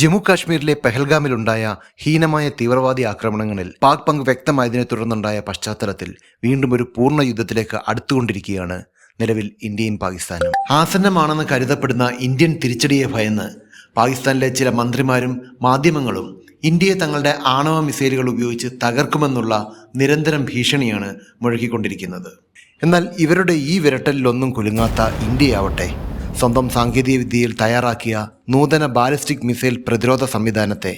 ജമ്മു കാശ്മീരിലെ പെഹൽഗാമിലുണ്ടായ ഹീനമായ തീവ്രവാദി ആക്രമണങ്ങളിൽ പാക് പങ്ക് വ്യക്തമായതിനെ തുടർന്നുണ്ടായ പശ്ചാത്തലത്തിൽ വീണ്ടും ഒരു പൂർണ യുദ്ധത്തിലേക്ക് അടുത്തുകൊണ്ടിരിക്കുകയാണ് നിലവിൽ ഇന്ത്യയും പാകിസ്ഥാനും. ആസന്നമാണെന്ന് കരുതപ്പെടുന്ന ഇന്ത്യൻ തിരിച്ചടിയെ ഭയന്ന് പാകിസ്ഥാനിലെ ചില മന്ത്രിമാരും മാധ്യമങ്ങളും ഇന്ത്യയെ തങ്ങളുടെ ആണവ മിസൈലുകൾ ഉപയോഗിച്ച് തകർക്കുമെന്നുള്ള നിരന്തരം ഭീഷണിയാണ് മുഴക്കിക്കൊണ്ടിരിക്കുന്നത്. എന്നാൽ ഇവരുടെ ഈ വിരട്ടലിലൊന്നും കുലുങ്ങാത്ത ഇന്ത്യയാവട്ടെ. സ്വന്തം സാങ്കേതിക വിദ്യയിൽ തയ്യാറാക്കിയ നൂതന ബാലിസ്റ്റിക് മിസൈൽ പ്രതിരോധ സംവിധാനത്തെ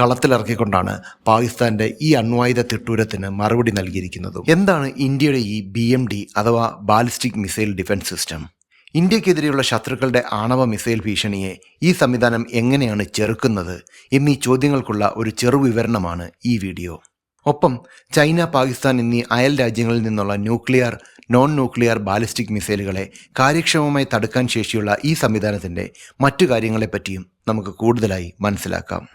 കളത്തിലിറക്കിക്കൊണ്ടാണ് പാകിസ്ഥാന്റെ ഈ അണ്വായുധ തിട്ടൂരത്തിന് മറുപടി നൽകിയിരിക്കുന്നത്. എന്താണ് ഇന്ത്യയുടെ ഈ ബി അഥവാ ബാലിസ്റ്റിക് മിസൈൽ ഡിഫൻസ് സിസ്റ്റം? ഇന്ത്യക്കെതിരെയുള്ള ശത്രുക്കളുടെ ആണവ മിസൈൽ ഭീഷണിയെ ഈ സംവിധാനം എങ്ങനെയാണ് ചെറുക്കുന്നത് എന്നീ ചോദ്യങ്ങൾക്കുള്ള ഒരു ചെറുവിവരണമാണ് ഈ വീഡിയോ. ഒപ്പം ചൈന പാകിസ്ഥാൻ എന്നീ അയൽ രാജ്യങ്ങളിൽ നിന്നുള്ള ന്യൂക്ലിയർ നോൺ ന്യൂക്ലിയർ ബാലിസ്റ്റിക് മിസൈലുകളെ കാര്യക്ഷമമായി തടുക്കാൻ ശേഷിയുള്ള ഈ സംവിധാനത്തിന്റെ മറ്റു കാര്യങ്ങളെപ്പറ്റിയും നമുക്ക് കൂടുതലായി മനസ്സിലാക്കാം.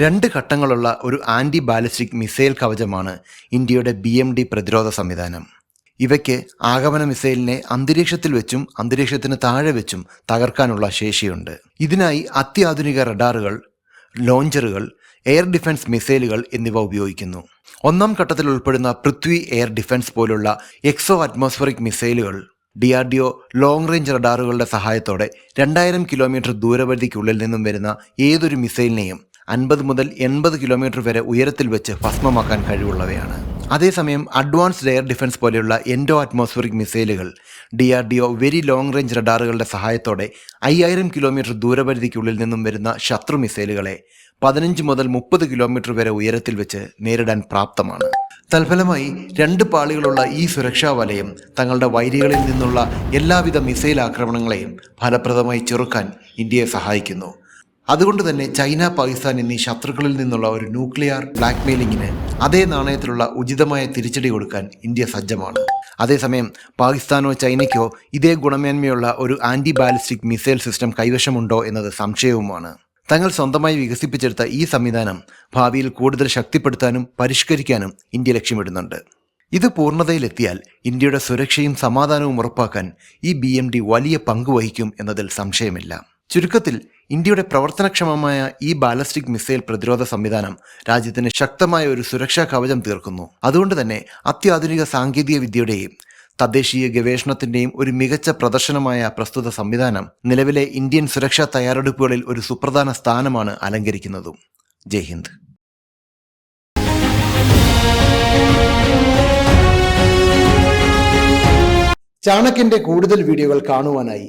രണ്ട് ഘട്ടങ്ങളുള്ള ഒരു ആന്റി ബാലിസ്റ്റിക് മിസൈൽ കവചമാണ് ഇന്ത്യയുടെ ബി എം ഡി പ്രതിരോധ സംവിധാനം. ഇവയ്ക്ക് ആഗമന മിസൈലിനെ അന്തരീക്ഷത്തിൽ വെച്ചും അന്തരീക്ഷത്തിന് താഴെ വെച്ചും തകർക്കാനുള്ള ശേഷിയുണ്ട്. ഇതിനായി അത്യാധുനിക റഡാറുകൾ ലോഞ്ചറുകൾ എയർ ഡിഫൻസ് മിസൈലുകൾ എന്നിവ ഉപയോഗിക്കുന്നു. ഒന്നാം ഘട്ടത്തിൽ ഉൾപ്പെടുന്ന പൃഥ്വി എയർ ഡിഫൻസ് പോലുള്ള എക്സോ അറ്റ്മോസ്ഫറിക് മിസൈലുകൾ D R D O long range റഡാറുകളുടെ സഹായത്തോടെ രണ്ടായിരം കിലോമീറ്റർ ദൂരപരിധിക്കുള്ളിൽ നിന്നും വരുന്ന ഏതൊരു മിസൈലിനെയും അൻപത് മുതൽ എൺപത് കിലോമീറ്റർ വരെ ഉയരത്തിൽ വെച്ച് ഭസ്മമാക്കാൻ കഴിവുള്ളവയാണ്. അതേസമയം അഡ്വാൻസ്ഡ് എയർ ഡിഫൻസ് പോലെയുള്ള എൻഡോ അറ്റ്മോസ്ഫറിക് മിസൈലുകൾ D R D O very long range റഡാറുകളുടെ സഹായത്തോടെ അയ്യായിരം കിലോമീറ്റർ ദൂരപരിധിക്കുള്ളിൽ നിന്നും വരുന്ന ശത്രു മിസൈലുകളെ പതിനഞ്ച് മുതൽ മുപ്പത് കിലോമീറ്റർ വരെ ഉയരത്തിൽ വെച്ച് നേരിടാൻ പ്രാപ്തമാണ്. തൽഫലമായി രണ്ട് പാളികളുള്ള ഈ സുരക്ഷാ വലയം തങ്ങളുടെ വൈരികളിൽ നിന്നുള്ള എല്ലാവിധ മിസൈൽ ആക്രമണങ്ങളെയും ഫലപ്രദമായി ചെറുക്കാൻ ഇന്ത്യയെ സഹായിക്കുന്നു. അതുകൊണ്ട് തന്നെ ചൈന പാകിസ്ഥാൻ എന്നീ ശത്രുക്കളിൽ നിന്നുള്ള ഒരു ന്യൂക്ലിയർ ബ്ലാക്ക്മെയിലിങ്ങിന് അതേ നാണയത്തിലുള്ള ഉചിതമായ തിരിച്ചടി കൊടുക്കാൻ ഇന്ത്യ സജ്ജമാണ്. അതേസമയം പാകിസ്ഥാനോ ചൈനയ്ക്കോ ഇതേ ഗുണമേന്മയുള്ള ഒരു ആന്റി ബാലിസ്റ്റിക് മിസൈൽ സിസ്റ്റം കൈവശമുണ്ടോ എന്നത് സംശയവുമാണ്. തങ്ങൾ സ്വന്തമായി വികസിപ്പിച്ചെടുത്ത ഈ സംവിധാനം ഭാവിയിൽ കൂടുതൽ ശക്തിപ്പെടുത്താനും പരിഷ്കരിക്കാനും ഇന്ത്യ ലക്ഷ്യമിടുന്നുണ്ട്. ഇത് പൂർണതയിലെത്തിയാൽ ഇന്ത്യയുടെ സുരക്ഷയും സമാധാനവും ഉറപ്പാക്കാൻ ഈ ബി വലിയ പങ്ക് വഹിക്കും എന്നതിൽ സംശയമില്ല. ചുരുക്കത്തിൽ ഇന്ത്യയുടെ പ്രവർത്തനക്ഷമമായ ഈ ബാലസ്റ്റിക് മിസൈൽ പ്രതിരോധ സംവിധാനം രാജ്യത്തിന് ശക്തമായ ഒരു സുരക്ഷാ കവചം തീർക്കുന്നു. അതുകൊണ്ട് തന്നെ അത്യാധുനിക സാങ്കേതിക വിദ്യയുടെയും തദ്ദേശീയ ഗവേഷണത്തിന്റെയും ഒരു മികച്ച പ്രദർശനമായ പ്രസ്തുത സംവിധാനം നിലവിലെ ഇന്ത്യൻ സുരക്ഷാ തയ്യാറെടുപ്പുകളിൽ ഒരു സുപ്രധാന സ്ഥാനമാണ് അലങ്കരിക്കുന്നതും. ജയ് ഹിന്ദ്. ചാണക്യന്റെ കൂടുതൽ വീഡിയോകൾ കാണുവാനായി